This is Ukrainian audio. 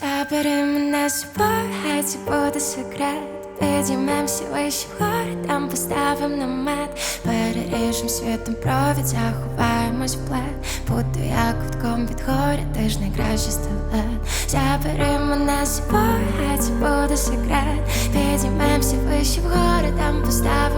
Забери мене з собою, хай це буде секрет. Підіймемося вище гори, там поставим намет Переріжем світом провід, заховаємось в плед Буду я кутком від горя, ти ж найкраще стилет Забери мене з собою, хай це буде секрет Підіймемося вище гори, там поставим